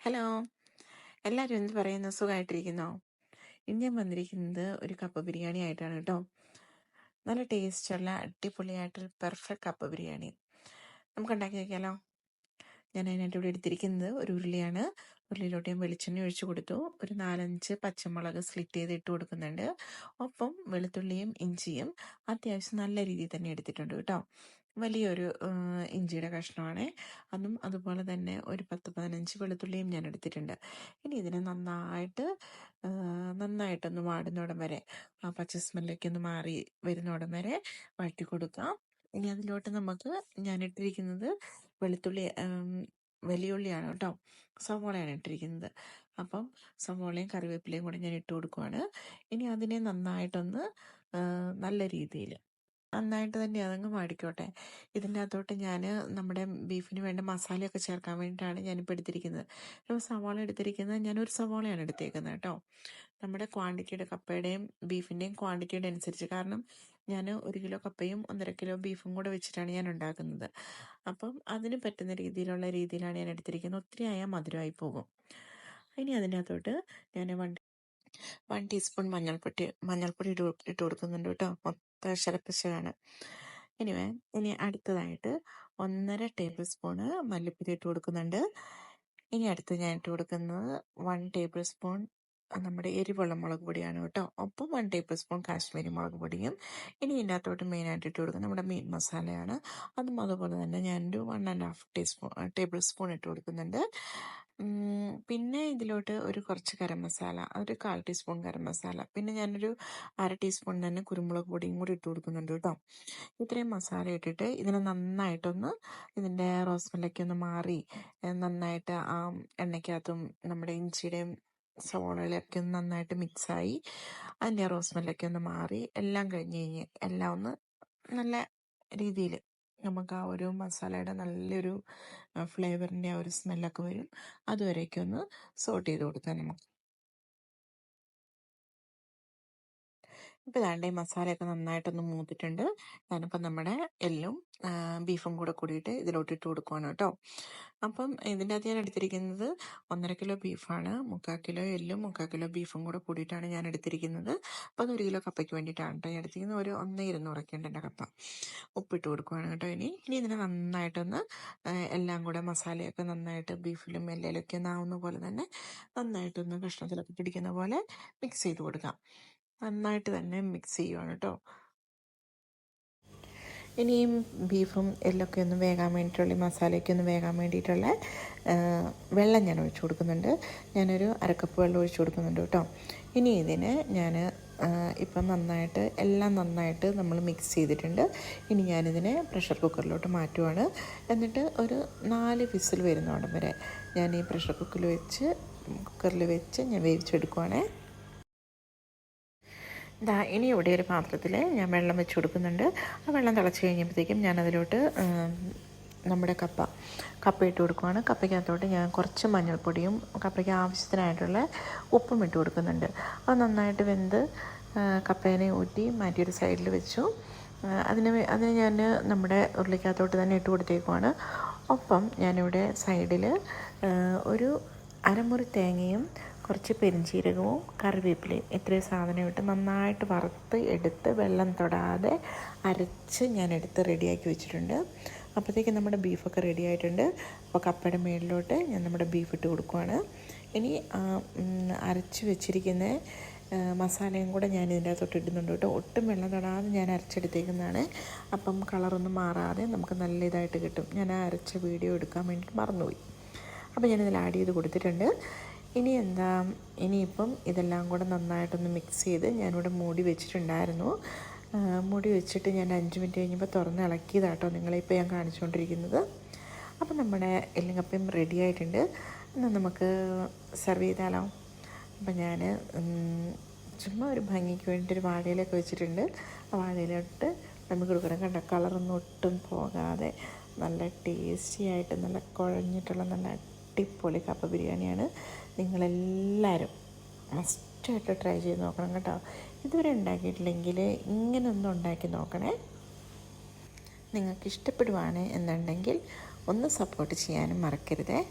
Hello. എല്ലാവരും എന്ത് പറയുന്നു? സുഖമായിട്ടിരിക്കുന്നോ ഇന്ന് ഞാൻ വന്നിരിക്കുന്നത് ഒരു കപ്പ ബിരിയാണി ആയിട്ടാണ് കേട്ടോ. നല്ല ടേസ്റ്റുള്ള അടിപൊളിയായിട്ടൊരു പെർഫെക്റ്റ് കപ്പ ബിരിയാണി. നമുക്ക് ഉണ്ടാക്കി നോക്കിയാലോ? ഞാൻ അതിനായിട്ട് ഇവിടെ എടുത്തിരിക്കുന്നത് ഒരു ഉരുളിയാണ്. ഉരുളിയിലോട്ട് ഞാൻ വെളിച്ചെണ്ണ ഒഴിച്ചു കൊടുത്തു. ഒരു നാലഞ്ച് പച്ചമുളക് സ്ലിറ്റ് ചെയ്ത് ഇട്ട് കൊടുക്കുന്നുണ്ട്. ഒപ്പം വെളുത്തുള്ളിയും ഇഞ്ചിയും അത്യാവശ്യം നല്ല രീതിയിൽ തന്നെ എടുത്തിട്ടുണ്ട് കേട്ടോ. വലിയൊരു ഇഞ്ചിയുടെ കഷ്ണമാണ്. അതും അതുപോലെ തന്നെ ഒരു പത്ത് പതിനഞ്ച് വെളുത്തുള്ളിയും ഞാൻ എടുത്തിട്ടുണ്ട്. ഇനി ഇതിനെ നന്നായിട്ട് നന്നായിട്ടൊന്ന് വാടുന്നോടം വരെ ആ പച്ച സ്മെല്ലൊക്കെ ഒന്ന് മാറി വരുന്നോടം വരെ വഴറ്റി കൊടുക്കാം. ഇനി അതിലോട്ട് നമുക്ക് ഞാൻ ഇട്ടിരിക്കുന്നത് വെളുത്തുള്ളി വലിയുള്ളിയാണ് കേട്ടോ. സവോളയാണ് ഇട്ടിരിക്കുന്നത്. അപ്പം സവോളയും കറിവേപ്പിലയും കൂടെ ഞാൻ ഇട്ട് കൊടുക്കുവാണ്. ഇനി അതിനെ നന്നായിട്ടൊന്ന് നല്ല രീതിയിൽ നന്നായിട്ട് തന്നെ അതങ്ങ് മാടിക്കോട്ടെ ഇതിന്റെ അകത്തോട്ട് ഞാൻ നമ്മുടെ ബീഫിന് വേണ്ട മസാലയൊക്കെ ചേർക്കാൻ വേണ്ടിയിട്ടാണ് ഞാനിപ്പോൾ എടുത്തിരിക്കുന്നത്. ഇപ്പോൾ സവാള എടുത്തിരിക്കുന്നത് ഞാനൊരു സവാളയാണ് എടുത്തേക്കുന്നത് കേട്ടോ. നമ്മുടെ ക്വാണ്ടിറ്റിയുടെ കപ്പയുടെയും ബീഫിന്റെയും ക്വാണ്ടിറ്റിയുടെ അനുസരിച്ച്. കാരണം ഞാൻ ഒരു കിലോ കപ്പയും ഒന്നര കിലോ ബീഫും കൂടെ വെച്ചിട്ടാണ് ഞാൻ ഉണ്ടാക്കുന്നത്. അപ്പം അതിന് പറ്റുന്ന രീതിയിലുള്ള രീതിയിലാണ് ഞാൻ എടുത്തിരിക്കുന്നത്. ഒത്തിരി ആയാൽ മധുരമായി പോകും. ഇനി അതിനകത്തോട്ട് ഞാൻ വൺ വൺ ടീസ്പൂൺ മഞ്ഞൾപ്പൊടി മഞ്ഞൾപ്പൊടി ഇട്ട് ഇട്ട് കൊടുക്കുന്നുണ്ട് കേട്ടോ. മൊത്തം ശരപ്പശയാണ് ഇനിവേ ഇനി അടുത്തതായിട്ട് ഒന്നര ടേബിൾ സ്പൂണ് മല്ലിപ്പൊടി ഇട്ട് കൊടുക്കുന്നുണ്ട്. ഇനി അടുത്ത് ഞാൻ ഇട്ട് കൊടുക്കുന്നത് വൺ ടേബിൾ സ്പൂൺ നമ്മുടെ എരിവുള്ള മുളക് പൊടിയാണ് കേട്ടോ. ഒപ്പം വൺ ടേബിൾ സ്പൂൺ കാശ്മീരി മുളക് പൊടിയും ഇനി ഇതിനകത്തോട്ട് മെയിനായിട്ട് ഇട്ട് കൊടുക്കുന്നത് നമ്മുടെ മീൻ മസാലയാണ്. അതും അതുപോലെ തന്നെ ഞാനൊരു one and half teaspoon tablespoon ഇട്ട് കൊടുക്കുന്നുണ്ട്. പിന്നെ ഇതിലോട്ട് ഒരു കുറച്ച് ഗരം മസാല ഒരു കാൽ ടീസ്പൂൺ ഗരം മസാല പിന്നെ ഞാനൊരു അര ടീസ്പൂൺ തന്നെ കുരുമുളക് പൊടിയും കൂടി ഇട്ട് കൊടുക്കുന്നുണ്ട് കേട്ടോ. ഇത്രയും മസാല ഇട്ടിട്ട് ഇതിനെ നന്നായിട്ടൊന്ന് ഇതിന്റെ റോസ്മെല്ലൊക്കെ ഒന്ന് മാറി നന്നായിട്ട് ആ എണ്ണയ്ക്കകത്തും നമ്മുടെ ഇഞ്ചിയുടെയും സവോളയിലൊക്കെ ഒന്ന് നന്നായിട്ട് മിക്സായി അതിന്റെ റോസ്മെല്ലൊക്കെ ഒന്ന് മാറി എല്ലാം കഴിഞ്ഞ് കഴിഞ്ഞ് എല്ലാം ഒന്ന് നല്ല രീതിയിൽ നമുക്ക് ആ ഒരു മസാലയുടെ നല്ലൊരു ഫ്ലേവറിന്റെ ആ ഒരു സ്മെല്ലൊക്കെ വരും. അതുവരെയൊക്കെ ഒന്ന് സോട്ട് ചെയ്ത് കൊടുക്കാം നമുക്ക് ഇപ്പോൾ ഇതാണ്ട് മസാലയൊക്കെ നന്നായിട്ടൊന്ന് മൂത്തിട്ടുണ്ട്. ഞാനിപ്പോൾ നമ്മുടെ എല്ലും ബീഫും കൂടെ കൂടിയിട്ട് ഇതിലോട്ട് ഇട്ട് കൊടുക്കുവാണ് കേട്ടോ. അപ്പം ഇതിന്റെ അകത്ത് ഞാൻ എടുത്തിരിക്കുന്നത് ഒന്നര കിലോ ബീഫാണ് മുക്കാൽ കിലോ എല്ലും മുക്കാൽ കിലോ ബീഫും കൂടെ കൂടിയിട്ടാണ് ഞാൻ എടുത്തിരിക്കുന്നത്. അപ്പോൾ അത് ഒരു കിലോ കപ്പയ്ക്ക് വേണ്ടിയിട്ടാണ് കേട്ടോ ഞാൻ എടുത്തിരിക്കുന്നത്. ഒരു ഒന്ന് ഇരുന്നൂറൊക്കെ ഉണ്ട് എന്റെ കപ്പ. ഉപ്പിട്ട് കൊടുക്കുവാണ് കേട്ടോ ഇനി. ഇനി ഇതിനെ നന്നായിട്ടൊന്ന് എല്ലാം കൂടെ മസാലയൊക്കെ നന്നായിട്ട് ബീഫിലും എല്ലയിലൊക്കെ ഒന്നാവുന്ന പോലെ തന്നെ നന്നായിട്ടൊന്ന് കഷ്ണത്തിലൊക്കെ പിടിക്കുന്ന പോലെ മിക്സ് ചെയ്ത് കൊടുക്കാം. നന്നായിട്ട് തന്നെ മിക്സ് ചെയ്യുവാണ് കേട്ടോ ഇനിയും ബീഫും എല്ലൊക്കെ ഒന്ന് വേകാൻ വേണ്ടിയിട്ടുള്ള മസാലയൊക്കെ ഒന്ന് വേകാൻ വേണ്ടിയിട്ടുള്ള വെള്ളം ഞാൻ ഒഴിച്ചു കൊടുക്കുന്നുണ്ട്. ഞാനൊരു അരക്കപ്പ് വെള്ളം ഒഴിച്ചു കൊടുക്കുന്നുണ്ട് കേട്ടോ ഇനി ഇതിന് ഞാൻ ഇപ്പം നന്നായിട്ട് എല്ലാം നന്നായിട്ട് നമ്മൾ മിക്സ് ചെയ്തിട്ടുണ്ട്. ഇനി ഞാനിതിനെ പ്രഷർ കുക്കറിലോട്ട് മാറ്റുവാണ്. എന്നിട്ട് ഒരു നാല് വിസിൽ വരുന്നോടം വരെ ഞാൻ ഈ പ്രഷർ കുക്കറിൽ വെച്ച് കുക്കറിൽ വെച്ച് ഞാൻ വേവിച്ചെടുക്കുവാണേ. ദാ ഇനി ഇവിടെ ഒരു പാത്രത്തിൽ ഞാൻ വെള്ളം വെച്ച് കൊടുക്കുന്നുണ്ട്. ആ വെള്ളം തിളച്ച് കഴിഞ്ഞപ്പോഴത്തേക്കും ഞാനതിലോട്ട് നമ്മുടെ കപ്പ കപ്പ ഇട്ട് കൊടുക്കുവാണ്. കപ്പയ്ക്കകത്തോട്ട് ഞാൻ കുറച്ച് മഞ്ഞൾപ്പൊടിയും കപ്പയ്ക്ക് ആവശ്യത്തിനായിട്ടുള്ള ഉപ്പും ഇട്ട് കൊടുക്കുന്നുണ്ട്. അത് നന്നായിട്ട് വെന്ത് കപ്പേനെ ഊറ്റി മാറ്റിയൊരു സൈഡിൽ വെച്ചു. അതിന് അതിന് ഞാൻ നമ്മുടെ ഉരുളിക്കകത്തോട്ട് തന്നെ ഇട്ട് കൊടുത്തേക്കുവാണ്. ഒപ്പം ഞാനിവിടെ സൈഡിൽ ഒരു അരമുറി തേങ്ങയും കുറച്ച് പെരിഞ്ചീരകവും കറിവേപ്പിലയും ഇത്രയും സാധനം ഇട്ട് നന്നായിട്ട് വറുത്ത് എടുത്ത് വെള്ളം തൊടാതെ അരച്ച് ഞാൻ എടുത്ത് റെഡിയാക്കി വെച്ചിട്ടുണ്ട്. അപ്പോഴത്തേക്ക് നമ്മുടെ ബീഫൊക്കെ റെഡി ആയിട്ടുണ്ട്. അപ്പോൾ കപ്പയുടെ മേളിലോട്ട് ഞാൻ നമ്മുടെ ബീഫ് ഇട്ട് കൊടുക്കുവാണ്. ഇനി അരച്ച് വെച്ചിരിക്കുന്ന മസാലയും കൂടെ ഞാൻ ഇതിന്റെ അകത്തോട്ട് ഇടുന്നുണ്ട് കേട്ടോ. ഒട്ടും വെള്ളം തൊടാതെ ഞാൻ അരച്ചെടുത്തേക്കുന്നതാണ്. അപ്പം കളറൊന്നും മാറാതെ നമുക്ക് നല്ല ഇതായിട്ട് കിട്ടും. ഞാൻ ആ അരച്ച വീഡിയോ എടുക്കാൻ വേണ്ടിയിട്ട് മറന്നുപോയി. അപ്പോൾ ഞാനിതിൽ ആഡ് ചെയ്ത് കൊടുത്തിട്ടുണ്ട്. ഇനി എന്താ ഇനിയിപ്പം ഇതെല്ലാം കൂടെ നന്നായിട്ടൊന്ന് മിക്സ് ചെയ്ത് ഞാനിവിടെ മൂടി വെച്ചിട്ടുണ്ടായിരുന്നു. മൂടി വെച്ചിട്ട് ഞാൻ അഞ്ച് മിനിറ്റ് കഴിഞ്ഞപ്പോൾ തുറന്ന് ഇളക്കിയതാട്ടോ നിങ്ങളിപ്പോൾ ഞാൻ കാണിച്ചുകൊണ്ടിരിക്കുന്നത്. അപ്പം നമ്മുടെ എല്ലുങ്കപ്പയും റെഡി ആയിട്ടുണ്ട്. എന്നാൽ നമുക്ക് സെർവ് ചെയ്താലോ? അപ്പം ഞാൻ ചുമ്മാ ഒരു ഭംഗിക്ക് വേണ്ടിയിട്ട് ഒരു വാഴയിലൊക്കെ വെച്ചിട്ടുണ്ട്. ആ വാഴയിലോട്ട് നമുക്ക് കൊടുക്കണം കണ്ട കളറൊന്നും ഒട്ടും പോകാതെ നല്ല ടേസ്റ്റി ആയിട്ട് നല്ല കുഴഞ്ഞിട്ടുള്ള നല്ല അടിപൊളി കപ്പ ബിരിയാണിയാണ്. നിങ്ങളെല്ലാവരും മസ്റ്റായിട്ട് ട്രൈ ചെയ്ത് നോക്കണം കേട്ടോ. ഇതുവരെ ഉണ്ടാക്കിയിട്ടില്ലെങ്കിൽ ഇങ്ങനെ ഒന്ന് ഉണ്ടാക്കി നോക്കണേ. നിങ്ങൾക്ക് ഇഷ്ടപ്പെടുവാണ് എന്നുണ്ടെങ്കിൽ ഒന്ന് സപ്പോർട്ട് ചെയ്യാനും മറക്കരുതേ.